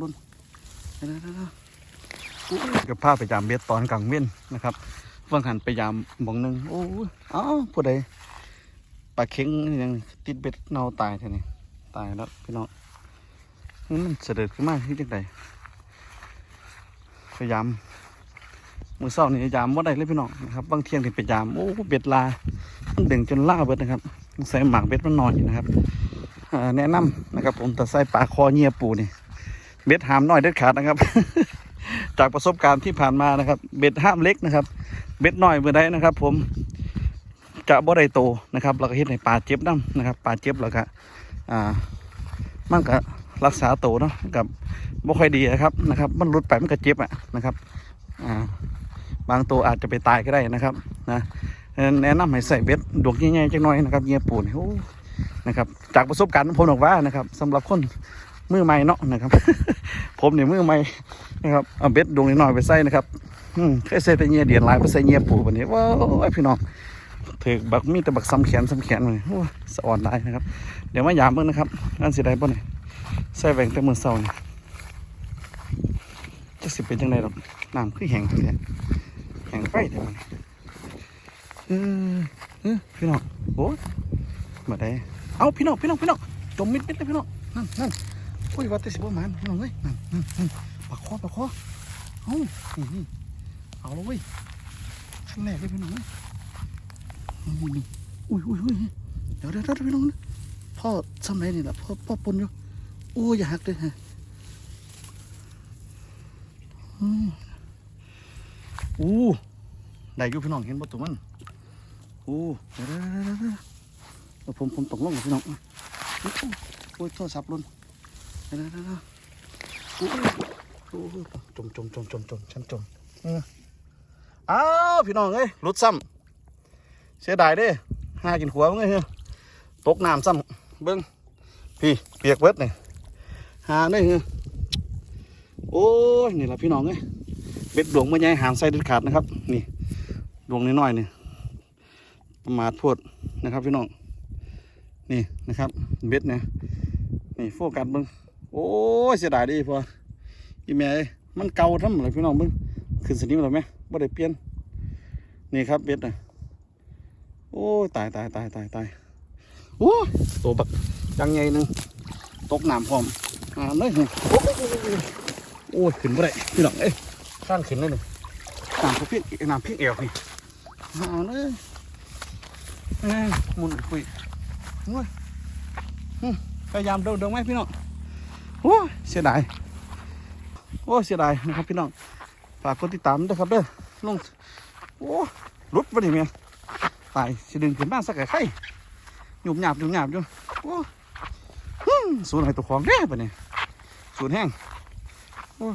ลุ่นเกับผ้าไปยามเบ็ดตอนกลางเว้นนะครับฟังหันไปยามมองหนึ่งโอ้เอ้าผู้ใดปลาเข็งยังติดเบ็ดเน่าตายท่นี้ตายแล้วพี่น้องมันเสด็จขึ้นมาที่จังใดพยายามมือเศร้านี่ยามว่าได้เลยพี่น้องนะครับบางเที่ยงนี่ไปยามโอ้เบ็ดลามันดึงจนล่าเบิดนะครับใส่หมากเบ็ดมันนอนอยู่นะครับแนะนำนะครับ ผมแต่ใส่ปลาคอเงียปูนี่ เบ็ดหามน้อยเด็ดขาดนะครับ จากประสบการณ์ที่ผ่านมานะครับ เบ็ดห้ามเล็กนะครับ เบ็ดน้อยเมื่อใดนะครับ ผมจะบ่ได้โตนะครับเราก็เฮ็ดให้ปลาเจ็บน้ำนะครับปลาเจ็บแล้วก็อ่ามันก็รักษาโตเนาะกับบ่ค่อยดีนะครับนะครับ มันหลุดไปมันก็เจ็บอะนะครับอ่าบางตัวอาจจะไปตายก็ได้นะครับนะแนะนำให้ใส่เบ็ดดวงใหญ่ๆจังน้อยนะครับเงียปูนโอ้นะครับจากประสบการณ์ผมบอกว่านะครับสำหรับคน มือใหม่เนาะนะครับ ผมเนี่ยมือใหม่นะครับเอาเบ็ดดวงนิดหน่อยไปใส่นะครับอืมเคยใส่แต่เงียเดียนหลายไปใส่เงียปูแบบนี้ว้าวพี่น้องถือบักมีแต่บักซ้ำแขนซ้ำแขนเลยสะอ่อนได้นะครับ เดี๋ยวมายามเบิ่งนะครับนั่นสิได้บ่ะเนี่ยใส่แหวงแต่มือเศร้านี่จะสิเป็นจังไดหรอกน้ำคือแห้งทีเดียแห้งไปเดี๋ยวมันเออเออพี่น้องโอ้ยมาได้เอาพี่น้องพี่น้องพี่น้องจมมิดมิดเลยพี่น้องนั่นนั่น อุ้ยว่าแต่สิบประมาณพี่น้องเอ้ยนั่นนั่นนั่นปากคอปากคอเอานี่นี่เอาเลยเว้ยขั้นแรกเลยพี่น้องเอ้ยนี่อุ้ยอุ้ยอุ้ยเดี๋ยวเดี๋ยวเดี๋ยวพี่น้องนะพ่อซ้ำไรนี่แหละพ่อพ่อปนอยู่โอ้ยอย่าหักเลยฮะอู้ได้อยู่พี่น้องเห็นบ่ตัวมันอู้เดี๋ยวเดี๋ยวเดี๋ยวผมผมตกลงกับพี่น้องอุ๊ยโอ้ยโทรศัพท์หล่น เดี๋ยวเดี๋ยวเดี๋ยวโอ้โอ้ยจมจมจมจมจมฉันจมอ้าวพี่น้องเอ้ยหลุดซ้ำเสียดายเด้หากินหัวมึงเฮ้ยตกน้ำซ้ำเบิ้งพี่เปียกเบิดเนี่ยหาได้เฮ้ยโอ้ยนี่แหละพี่น้องเอ้ยเบ็ดดวงเมื่อไงหางใส่เด็ดขาดนะครับ นี่ดวงน้อยๆนี่ประมาทโพดนะครับพี่น้องนี่นะครับเบ็ดเนี่ยนี่โฟกัสเบิ้ง โอ้เสียดายดิพ่ออีแม่มันเก่าทำอะไรพี่น้องเบิ้งขึ้นสนิมแล้วไหมบ่ได้เปลี่ยนนี่ครับเบ็ดนะโอ้ตายตายตายตายตายโอ้ตัวบักจังใหญ่หนึ่งตกน้ำพร้อมอ่าเลยโอ้ยขึ้นบ่ได้พี่น้องเอ้ยข้านขึ้นเลยหนี่งน้ำพริกน้ำพริกเอวนี่อ่าเลยมุนคุยโอ้ยพยายามเดินเดินไหมพี่น้อง โอ้เสียดาย โอ้เสียดายนะครับพี่น้อง ฝากกดติดตามด้วยครับเด้อลงโอ้รุดไปดิเมียตายสิดึงขึ้นมาสักไข่ไข่หยุบหยาบหยุบหยาบอยู่โอ้ฮึสูนย์ให้ตัวของแน่ปะเนี่ยสูนแห้งโอ้